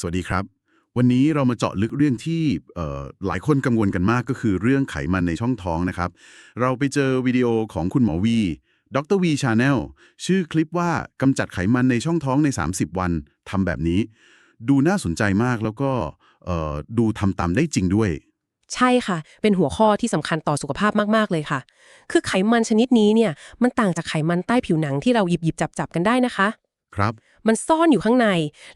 สวัสดีครับ วันนี้เรามาเจาะลึกเรื่องที่หลายคนกังวลกันมากก็คือเรื่องไขมันในช่องท้องนะครับ เราไปเจอวิดีโอของคุณหมอวีดรวีชาแนลชื่อคลิปว่ากำจัดไขมันในช่องท้องใน 30 วันทำแบบนี้ ดูน่าสนใจมากแล้วก็ดูทำตามได้จริงด้วย ใช่ค่ะ เป็นหัวข้อที่สำคัญต่อสุขภาพมาก ๆ เลยค่ะ คือไขมันชนิดนี้เนี่ยมันต่างจากไขมันใต้ผิวหนังที่เราหยิบหยิบจับจับกันได้นะคะ ครับ มันซ่อนอยู่ข้างใน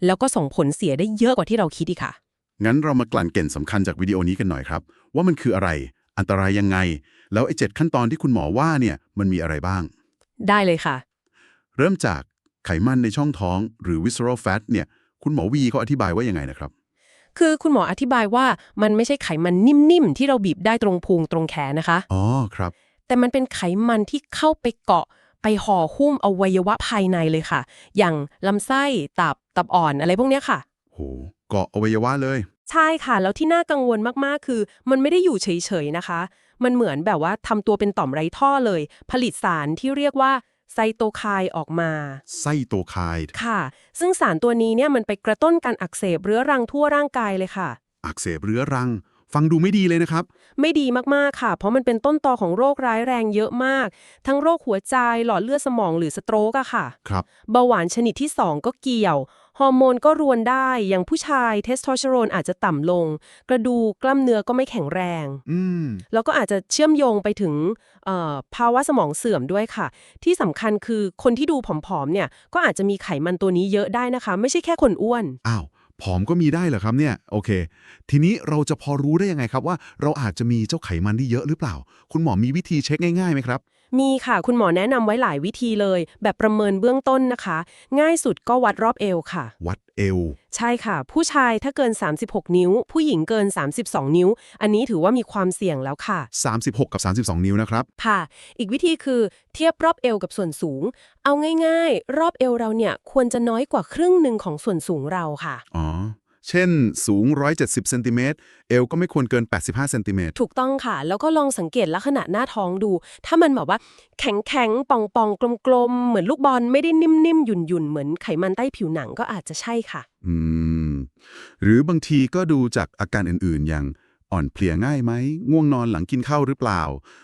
แล้วก็ส่งผลเสียได้เยอะกว่าที่เราคิดอีกค่ะ งั้นเรามากลั่นเกณฑ์สำคัญจากวิดีโอนี้กันหน่อยครับ ว่ามันคืออะไร อันตรายยังไง แล้วไอ้เจ็ดขั้นตอนที่คุณหมอว่าเนี่ยมันมีอะไรบ้าง ได้เลยค่ะ เริ่มจากไขมันในช่องท้อง หรือ visceral fat เนี่ยคุณหมอวีเขาอธิบายว่ายังไงนะครับ คือคุณหมออธิบายว่ามันไม่ใช่ไขมันนิ่มๆที่เราบีบได้ตรงพุงตรงแขนนะคะ อ๋อครับ แต่มันเป็นไขมันที่เข้าไปเกาะ ไปห่อหุ้มอวัยวะภายในเลยค่ะ อย่างลำไส้ตับตับอ่อนอะไรพวกเนี้ยค่ะ โหเกาะอวัยวะเลย ใช่ค่ะ แล้วที่น่ากังวลมากๆ คือ มันไม่ได้อยู่เฉยๆนะคะ มันเหมือนแบบว่าทำตัวเป็นต่อมไร้ท่อเลย ผลิตสารที่เรียกว่าไซโตไคน์ออกมา ไส้โตไคด์ค่ะ ซึ่งสารตัวนี้เนี่ยมันไปกระตุ้นการอักเสบเรื้อรังทั่วร่างกายเลยค่ะ อักเสบเรื้อรัง ฟังดูไม่ดีเลยนะครับ ไม่ดีมาก ๆ ค่ะ เพราะมันเป็นต้นตอของโรคร้ายแรงเยอะมาก ทั้งโรคหัวใจ หลอดเลือดสมองหรือสโตรกอะค่ะ ครับ เบาหวานชนิดที่ 2 ก็เกี่ยว ฮอร์โมนก็รวนได้ อย่างผู้ชายเทสโทสเตอโรนอาจจะต่ำลง กระดูกกล้ามเนื้อก็ไม่แข็งแรง อืม แล้วก็อาจจะเชื่อมโยงไปถึงเอ่อภาวะสมองเสื่อมด้วยค่ะ ที่สำคัญคือคนที่ดูผอมๆเนี่ย ก็อาจจะมีไขมันตัวนี้เยอะได้นะคะ ไม่ใช่แค่คนอ้วน อ้าว ผอมก็มีได้เหรอครับเนี่ยโอเค ทีนี้เราจะพอรู้ได้ยังไงครับว่า เราอาจจะมีเจ้าไขมันที่เยอะหรือเปล่า คุณหมอมีวิธีเช็คง่ายๆไหมครับ มีค่ะคุณหมอแนะนำไว้หลายวิธีเลย แบบประเมินเบื้องต้นนะคะ ง่ายสุดก็วัดรอบเอวค่ะ วัดเอว ใช่ค่ะ ผู้ชายถ้าเกิน 36 นิ้ว ผู้หญิงเกิน 32 นิ้ว อันนี้ถือว่ามีความเสี่ยงแล้วค่ะ 36 กับ 32 นิ้วนะครับ ค่ะ อีกวิธีคือเทียบรอบเอวกับส่วนสูง เอาง่าย ๆ รอบเอวเราเนี่ยควรจะน้อยกว่าครึ่งหนึ่งของส่วนสูงเราค่ะ อ๋อ เช่น สูง 170เซนติเมตรเอวก็ไม่ควรเกิน 85เซนติเมตรถูกต้องค่ะ แล้วก็ลองสังเกตลักษณะหน้าท้องดู ถ้ามันแบบว่าแข็งแข็งๆป่องป่องๆกลมๆ เหมือนลูกบอลไม่ได้นิ่มๆ หยุ่นๆเหมือนไขมันใต้ผิวหนังก็อาจจะใช่ค่ะ อืม หรือบางทีก็ดูจากอาการอื่นๆอย่าง อ่อนเพลียง่ายไหม ง่วงนอนหลังกินข้าวหรือเปล่า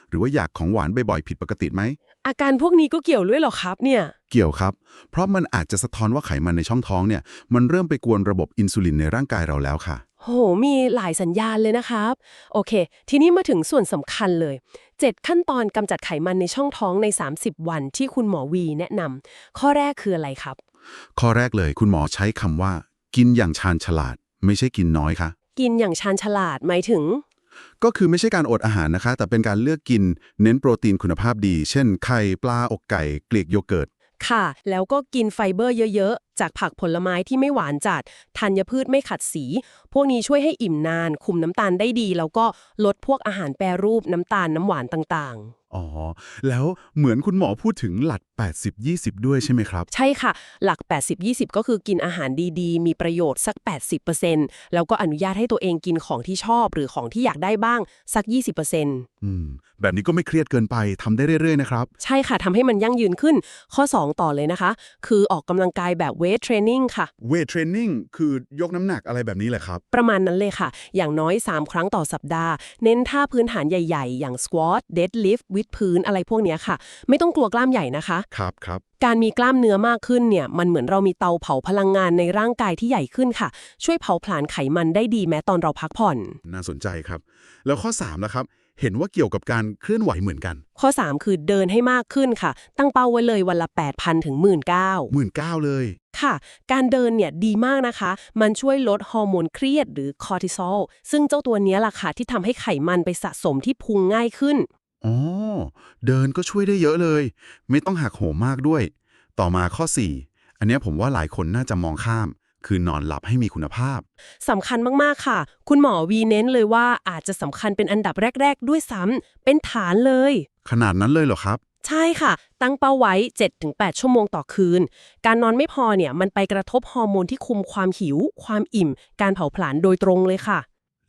หรือว่าอยากของหวานบ่อยๆผิดปกติไหม อาการพวกนี้ก็เกี่ยวด้วยเหรอครับเนี่ย เกี่ยวครับ เพราะมันอาจจะสะท้อนว่าไขมันในช่องท้องเนี่ย มันเริ่มไปกวนระบบอินซูลินในร่างกายเราแล้วค่ะ โห มีหลายสัญญาณเลยนะครับ โอเค ทีนี้มาถึงส่วนสำคัญเลย 7 ขั้นตอนกำจัดไขมันในช่องท้องใน 30 วันที่คุณหมอวีแนะนำข้อแรกคืออะไรครับ ข้อแรกเลยคุณหมอใช้คำว่า กินอย่างชาญฉลาด ไม่ใช่กินน้อยค่ะ กินอย่างชาญฉลาดหมายถึง ก็คือไม่ใช่การอดอาหารนะคะ แต่เป็นการเลือกกินเน้นโปรตีนคุณภาพดี เช่นไข่ปลาอกไก่ เกลียกโยเกิร์ตค่ะ แล้วก็กินไฟเบอร์เยอะๆจากผักผลไม้ที่ไม่หวานจัดธัญพืชไม่ขัดสี พวกนี้ช่วยให้อิ่มนาน คุมน้ำตาลได้ดี แล้วก็ลดพวกอาหารแปรรูปน้ำตาลน้ำหวานต่างๆอ๋อ แล้วเหมือนคุณหมอพูดถึงหลัก 80-20 ด้วยใช่ไหมครับ ใช่ค่ะ หลัก 80-20 ก็คือกินอาหารดีๆ มีประโยชน์สัก 80%แล้วก็อนุญาตให้ตัวเองกินของที่ชอบ หรือของที่อยากได้บ้างสัก 20%อืม แบบนี้ก็ไม่เครียดเกินไปทำได้เรื่อยๆ นะครับ ใช่ค่ะทำให้มันยั่งยืนขึ้น ข้อ 2 ต่อเลยนะคะ คือออกกำลังกายแบบเวทเทรนนิ่งค่ะ เวทเทรนนิ่งคือยกน้ำหนักอะไรแบบนี้แหละครับ ประมาณนั้นเลยค่ะ อย่างน้อย 3 ครั้งต่อสัปดาห์ เน้นท่าพื้นฐานใหญ่ๆ อย่าง squat deadlift วิดพื้นอะไรพวกเนี้ยค่ะ ไม่ต้องกลัวกล้ามใหญ่นะคะ ครับครับ การมีกล้ามเนื้อมากขึ้นเนี่ย มันเหมือนเรามีเตาเผาพลังงานในร่างกายที่ใหญ่ขึ้นค่ะ ช่วยเผาผลาญไขมันได้ดีแม้ตอนเราพักผ่อน น่าสนใจครับ แล้วข้อ3นะครับ เห็นว่าเกี่ยวกับการเคลื่อนไหวเหมือนกัน ข้อ 3 คือเดินให้มากขึ้นค่ะ ตั้งเป้าไว้เลยวันละ 8,000 ถึง 19,000หมื่นเก้าเลย ค่ะ การเดินเนี่ยดีมากนะคะ มันช่วยลดฮอร์โมนเครียดหรือคอร์ติซอล ซึ่งเจ้าตัวเนี้ยล่ะค่ะ ที่ทำให้ไขมันไปสะสมที่พุงง่ายขึ้น อ๋อ เดินก็ช่วยได้เยอะเลย ไม่ต้องหักโหมมากด้วย ต่อมาข้อ 4 อันเนี้ยผมว่าหลายคนน่าจะมองข้าม คือนอนหลับให้มีคุณภาพ สำคัญมาก ๆ ค่ะ คุณหมอวีเน้นเลยว่าอาจจะสำคัญเป็นอันดับแรก ๆ ด้วยซ้ำเป็นฐานเลย ขนาดนั้นเลยเหรอครับ ใช่ค่ะ ตั้งเป้าไว้ 7-8 ชั่วโมงต่อคืน การนอนไม่พอเนี่ยมันไปกระทบฮอร์โมนที่คุมความหิว ความอิ่ม การเผาผลาญโดยตรงเลยค่ะ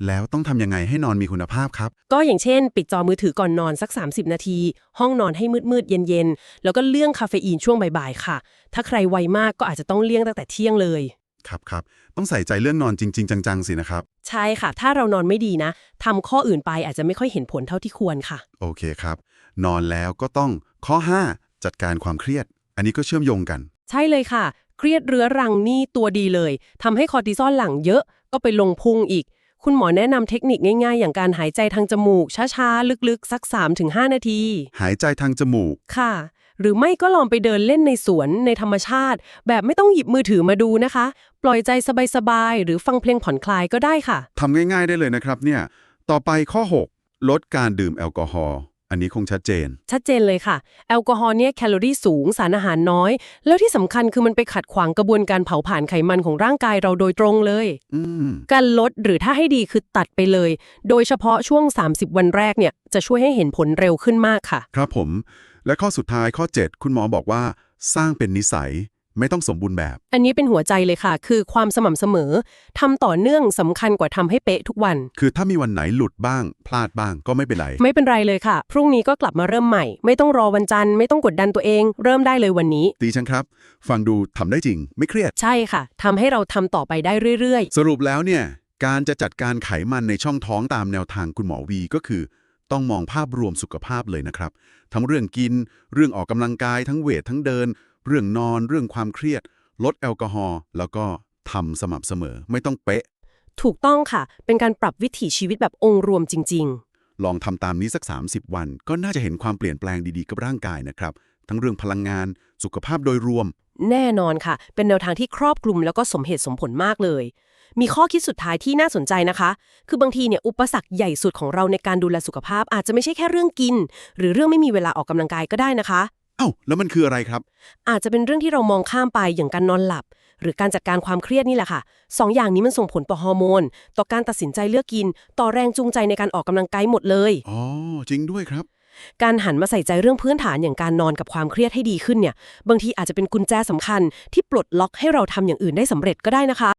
แล้วต้องทำยังไงให้นอนมีคุณภาพครับ ก็อย่างเช่น ปิดจอมือถือก่อนนอนสัก 30 นาที ห้องนอนให้มืดๆเย็นๆแล้วก็เลี่ยงคาเฟอีนช่วงบ่ายๆค่ะ ถ้าใครไวมากก็อาจจะต้องเลี่ยงตั้งแต่เที่ยงเลย ครับครับต้องใส่ใจเรื่องนอนจริง ๆ จัง ๆ สินะครับ ใช่ค่ะ ถ้าเรานอนไม่ดีนะทำข้ออื่นไปอาจจะไม่ค่อยเห็นผลเท่าที่ควรค่ะ โอเคครับ นอนแล้วก็ต้องข้อ 5 จัดการความเครียด อันนี้ก็เชื่อมโยงกัน ใช่เลยค่ะ เครียดเรื้อรังนี่ตัวดีเลยทำให้คอร์ติซอลหลั่งเยอะก็ไปลงพุงอีก คุณหมอแนะนำเทคนิคง่ายๆ อย่างการหายใจทางจมูก ช้าๆ ลึกๆ สัก 3-5 นาที หายใจทางจมูก ค่ะ หรือไม่ก็ลองไปเดินเล่นในสวนในธรรมชาติ แบบไม่ต้องหยิบมือถือมาดูนะคะ ปล่อยใจสบายๆหรือฟังเพลงผ่อนคลายก็ได้ค่ะ ทำง่ายๆได้เลยนะครับเนี่ย ต่อไปข้อ 6 ลดการดื่มแอลกอฮอล์ อันนี้คงชัดเจน ชัดเจนเลยค่ะ แอลกอฮอล์เนี่ยแคลอรี่สูงสารอาหารน้อย แล้วที่สำคัญคือมันไปขัดขวางกระบวนการเผาผลาญไขมันของร่างกายเราโดยตรงเลย อืม การลดหรือถ้าให้ดีคือตัดไปเลย โดยเฉพาะช่วง 30 วันแรกเนี่ยจะช่วยให้เห็นผลเร็วขึ้นมากค่ะ ครับผม และข้อสุดท้ายข้อ 7 คุณหมอบอกว่า สร้างเป็นนิสัยไม่ต้องสมบูรณ์แบบ อันนี้เป็นหัวใจเลยค่ะ คือความสม่ำเสมอทำต่อเนื่องสำคัญกว่าทำให้เป๊ะทุกวัน คือถ้ามีวันไหนหลุดบ้าง พลาดบ้างก็ไม่เป็นไร ไม่เป็นไรเลยค่ะ พรุ่งนี้ก็กลับมาเริ่มใหม่ ไม่ต้องรอวันจันทร์ไม่ต้องกดดันตัวเอง เริ่มได้เลยวันนี้ ตีชังครับ ฟังดูทำได้จริง ไม่เครียด ใช่ค่ะทำให้เราทำต่อไปได้เรื่อยสรุปแล้วเนี่ย การจะจัดการไขมันในช่องท้องตามแนวทางคุณหมอวีก็คือ ต้องมองภาพรวมสุขภาพเลยนะครับ ทั้งเรื่องกิน เรื่องออกกำลังกาย ทั้งเวททั้งเดิน เรื่องนอน เรื่องความเครียด ลดแอลกอฮอล์แล้วก็ทำสม่ำเสมอไม่ต้องเป๊ะๆถูกต้องค่ะ เป็นการปรับวิถีชีวิตแบบองค์รวมจริง ๆ ลองทำตามนี้สัก 30 วัน ก็น่าจะเห็นความเปลี่ยนแปลงดีๆกับร่างกายนะครับ ทั้งเรื่องพลังงานสุขภาพโดยรวม แน่นอนค่ะ เป็นแนวทางที่ครอบคลุมแล้วก็สมเหตุสมผลมากเลย มีข้อคิดสุดท้ายที่น่าสนใจนะคะ คือบางทีเนี่ยอุปสรรคใหญ่สุดของเราในการดูแลสุขภาพ อาจจะไม่ใช่แค่เรื่องกิน หรือเรื่องไม่มีเวลาออกกำลังกายก็ได้นะคะเอ้าแล้วมันคืออะไรครับ อาจจะเป็นเรื่องที่เรามองข้ามไปอย่างการนอนหลับ หรือการจัดการความเครียดนี่แหละค่ะสองอย่างนี้มันส่งผลต่อฮอร์โมน ต่อการตัดสินใจเลือกกิน ต่อแรงจูงใจในการออกกำลังกายหมดเลยอ๋อจริงด้วยครับการหันมาใส่ใจเรื่องพื้นฐานอย่างการนอนกับความเครียดให้ดีขึ้นเนี่ย บางทีอาจจะเป็นกุญแจสำคัญที่ปลดล็อกให้เราทำอย่างอื่นได้สำเร็จก็ได้นะคะ